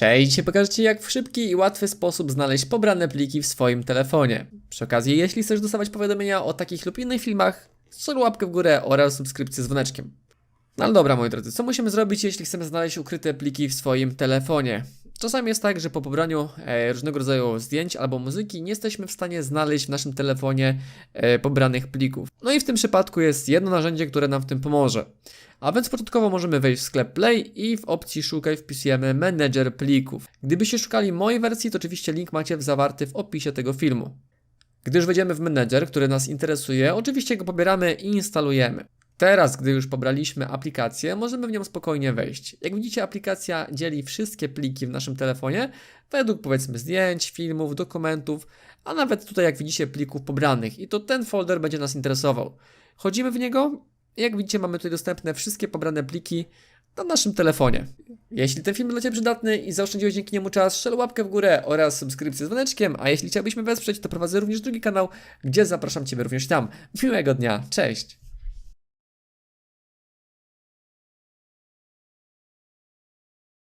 Cześć, dzisiaj pokażę Ci jak w szybki i łatwy sposób znaleźć pobrane pliki w swoim telefonie. Przy okazji, jeśli chcesz dostawać powiadomienia o takich lub innych filmach, strzel łapkę w górę oraz subskrypcję z dzwoneczkiem. No ale dobra, moi drodzy, co musimy zrobić, jeśli chcemy znaleźć ukryte pliki w swoim telefonie? Czasami jest tak, że po pobraniu e, różnego rodzaju zdjęć albo muzyki nie jesteśmy w stanie znaleźć w naszym telefonie e, pobranych plików. No i w tym przypadku jest jedno narzędzie, które nam w tym pomoże. A więc początkowo możemy wejść w sklep Play i w opcji Szukaj wpisujemy Manager plików. Gdybyście szukali mojej wersji, to oczywiście link macie w zawarty w opisie tego filmu. Gdy już wejdziemy w Manager, który nas interesuje, oczywiście go pobieramy i instalujemy. Teraz, gdy już pobraliśmy aplikację, możemy w nią spokojnie wejść. Jak widzicie, aplikacja dzieli wszystkie pliki w naszym telefonie według powiedzmy zdjęć, filmów, dokumentów, a nawet tutaj jak widzicie plików pobranych i to ten folder będzie nas interesował. Chodzimy w niego jak widzicie mamy tutaj dostępne wszystkie pobrane pliki na naszym telefonie. Jeśli ten film był dla Ciebie przydatny i zaoszczędziłeś dzięki niemu czas, strzel łapkę w górę oraz subskrypcję z dzwoneczkiem, a jeśli chciałbyś mnie wesprzeć, to prowadzę również drugi kanał, gdzie zapraszam Ciebie również tam. Miłego dnia, cześć!